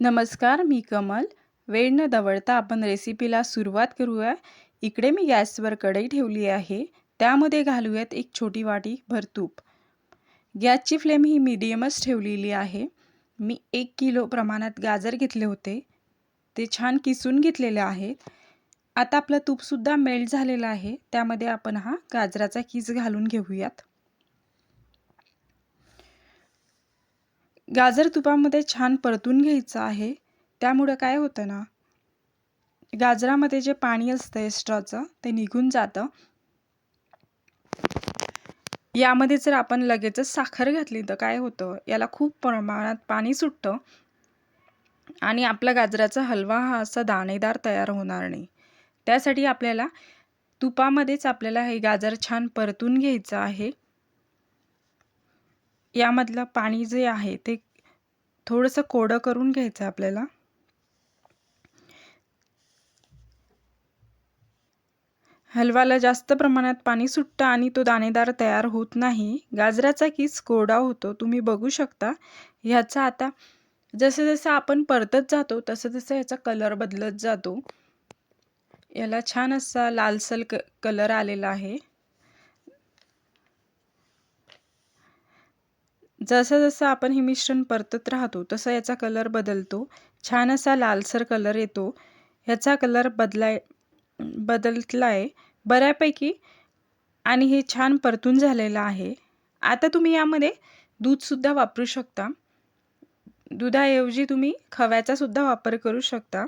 नमस्कार मी कमल. वेळ न दवळता आपण रेसिपीला सुरुवात करूया. इकडे मी गॅसवर कढई ठेवली आहे. त्यामध्ये घालूयात एक छोटी वाटी भर तूप गॅसची फ्लेम ही मीडियमच ठेवलेली आहे. मी एक किलो प्रमाणात गाजर घेतले होते. ते छान किसून घेतलेले आहेत. आता आपलं तूपसुद्धा मेल्ट झालेलं आहे. त्यामध्ये आपण हा गाजराचा किस घालून घेऊयात. गाजर तुपामध्ये छान परतून घ्यायचं आहे. त्यामुळं काय होतं ना गाजरामध्ये जे पाणी असतं एक्स्ट्राचं ते निघून जातं. यामध्ये जर आपण लगेचच साखर घातली तर काय होतं याला खूप प्रमाणात पाणी सुटतं. आणि आपला गाजराचा हलवा हा असा दाणेदार तयार होणार नाही. त्यासाठी आपल्याला तुपामध्येच आपल्याला हे गाजर छान परतून घ्यायचं आहे. यामधलं पाणी जे आहे ते थोडंसं कोडं करून घ्यायचं आपल्याला. हलवाला जास्त प्रमाणात पाणी सुटतं आणि तो दाणेदार तयार होत नाही. गाजराचा किस कोरडा होतो तुम्ही बघू शकता. ह्याचा आता जसं जसं आपण परतत जातो तसं तसं ह्याचा कलर बदलत जातो. याला छान असा लालसल क कलर आलेला आहे. जसं जसं आपण हे मिश्रण परतत राहतो तसं याचा कलर बदलतो. छान असा लालसर कलर येतो. ह्याचा कलर बदलाय बदलतला आहे बऱ्यापैकी आणि हे छान परतून झालेलं आहे. आता तुम्ही यामध्ये दूधसुद्धा वापरू शकता. दुधाऐवजी तुम्ही खव्याचासुद्धा वापर करू शकता.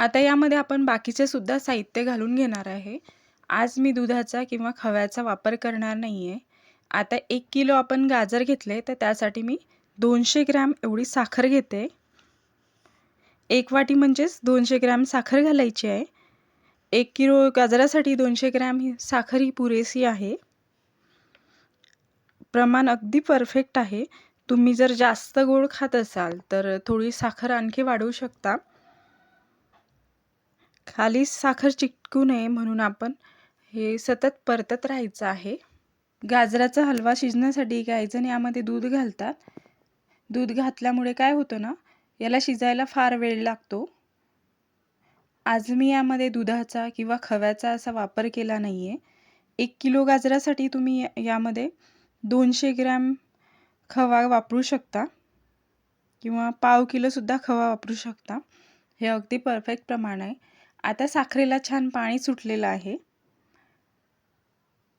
आता यामध्ये आपण बाकीचे सुद्धा साहित्य घालून घेणार आहे. आज मी दुधाचा किंवा खव्याचा वापर करणार नाही आहे आता एक किलो आपण गाजर घेतले तर त्यासाठी मी दोनशे ग्रॅम एवढी साखर घेते. एक वाटी म्हणजेच दोनशे ग्रॅम साखर घालायची आहे. एक किलो गाजरासाठी दोनशे ग्रॅम ही साखर ही पुरेशी आहे. प्रमाण अगदी परफेक्ट आहे. तुम्ही जर जास्त गोड खात असाल तर थोडी साखर आणखी वाढवू शकता. खाली साखर चिटकू नये म्हणून आपण हे सतत परतत राहायचं आहे. गाजराचा हलवा शिजण्यासाठी काही जण यामध्ये दूध घालतात. दूध घातल्यामुळे काय होतं ना याला शिजायला फार वेळ लागतो. आज मी यामध्ये दुधाचा किंवा खव्याचा असा वापर केला नाही आहे एक किलो गाजरासाठी तुम्ही यामध्ये दोनशे ग्रॅम खवा वापरू शकता. किंवा पाव किलोसुद्धा खवा वापरू शकता. हे अगदी परफेक्ट प्रमाण आहे. आता साखरेला छान पाणी सुटलेलं आहे.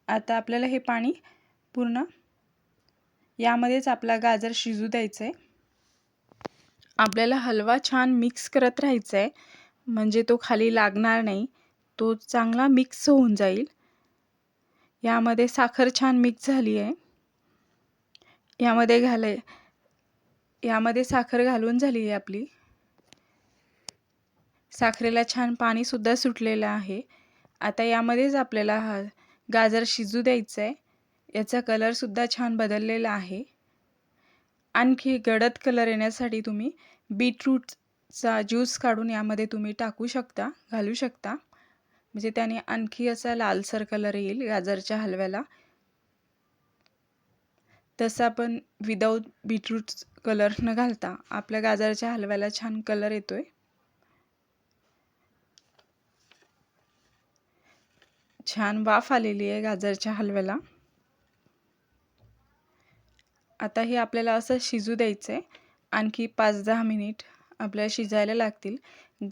आता आपल्याला हे पाणी पूर्ण यामध्येच आपला गाजर शिजू द्यायचं आहे आपल्याला हलवा छान मिक्स करत राहायचा आहे म्हणजे तो खाली लागणार नाही तो चांगला मिक्स होऊन जाईल. यामध्ये साखर छान मिक्स झाली आहे यामध्ये घालाय यामध्ये साखर घालून झाली आहे आपली. साखरेला छान पाणीसुद्धा सुटलेलं आहे. आता यामध्येच आपल्याला हा गाजर शिजू द्यायचं आहे याचा कलरसुद्धा छान बदललेला आहे. आणखी गडद कलर येण्यासाठी तुम्ही बीटरूटचा ज्यूस काढून यामध्ये तुम्ही टाकू शकता घालू शकता. म्हणजे त्याने आणखी असा लालसर कलर येईल गाजरच्या हलव्याला. तसं आपण विदाऊट बीटरूट कलर न घालता आपल्या गाजरच्या हलव्याला छान कलर येतो आहे छान वाफ आलेली आहे गाजरच्या हलव्याला. आता हे आपल्याला असं शिजू द्यायचं आहे आणखी पाच दहा मिनिट आपल्याला शिजायला लागतील.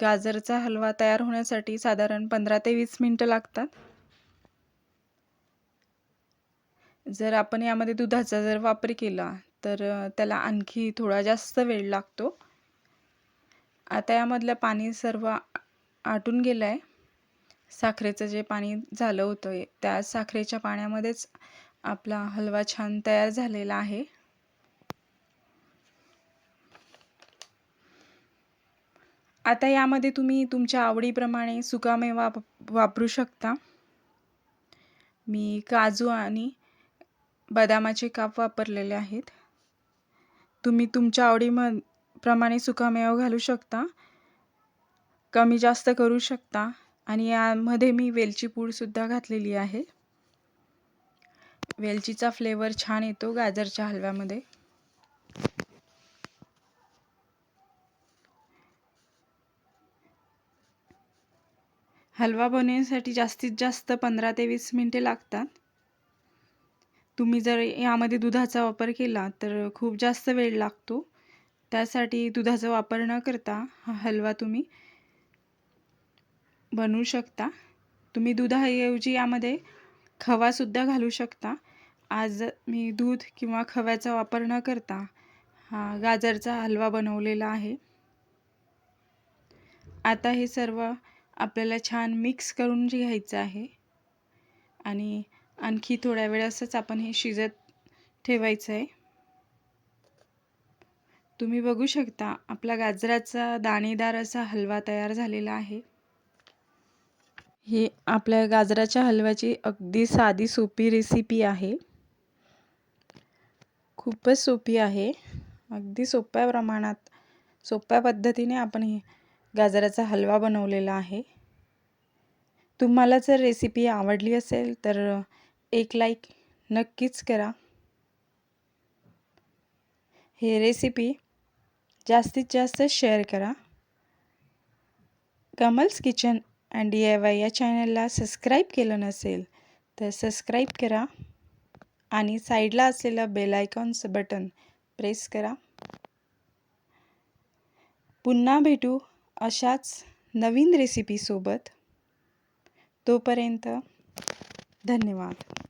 गाजरचा हलवा तयार होण्यासाठी साधारण पंधरा ते वीस मिनटं लागतात. जर आपण यामध्ये दुधाचा जर वापर केला तर त्याला आणखी थोडा जास्त वेळ लागतो. आता यामधलं पाणी सर्व आटून गेलं आहे साखरेचं जे पाणी झालं होतं त्या साखरेच्या पाण्यामध्येच आपला हलवा छान तयार झालेला आहे. आता यामध्ये तुम्ही तुमच्या आवडीप्रमाणे सुकामेवा वापरू शकता. मी काजू आणि बदामाचे काप वापरलेले आहेत. तुम्ही तुमच्या आवडीम प्रमाणे सुकामेवा घालू शकता. कमी जास्त करू शकता. आणि यामध्ये मी वेलची पूडसुद्धा घातलेली आहे. वेलचीचा फ्लेवर छान येतो गाजरच्या हलव्यामध्ये. हलवा बनवण्यासाठी जास्तीत जास्त पंधरा ते वीस मिनटे लागतात. तुम्ही जर यामध्ये दुधाचा वापर केला तर खूप जास्त वेळ लागतो. त्यासाठी दुधाचा वापर न करता हा हलवा तुम्ही बनवू शकता. तुम्ही दुधाऐवजी यामध्ये खवासुद्धा घालू शकता. आज मी दूध किंवा खव्याचा वापर न करता हा गाजरचा हलवा बनवलेला आहे. आता हे सर्व आपल्याला छान मिक्स करून घ्यायचं आहे. आणि आणखी थोड्या वेळ असंच आपण हे शिजत ठेवायचं आहे. तुम्ही बघू शकता आपला गाजराचा दाणेदार असा हलवा तयार झालेला आहे. ही आपल्या गाजराच्या हलव्याची अगदी साधी सोपी रेसिपी आहे. खूपच सोपी आहे. अगदी सोप्या प्रमाणात सोप्या पद्धतीने आपण हे गाजराचा हलवा बनवलेला आहे. तुम्हाला जर रेसिपी आवडली असेल तर एक लाईक नक्कीच करा. हे रेसिपी जास्तीत जास्त शेअर करा. Kamal's kitchen and D I Y या चॅनलला सबस्क्राईब केलं नसेल तर सबस्क्राईब करा आणि साईडला असलेलं बेल आयकॉनचं बटन प्रेस करा. पुन्हा भेटू अशाच नवीन रेसिपीसोबत तोपर्यंत धन्यवाद.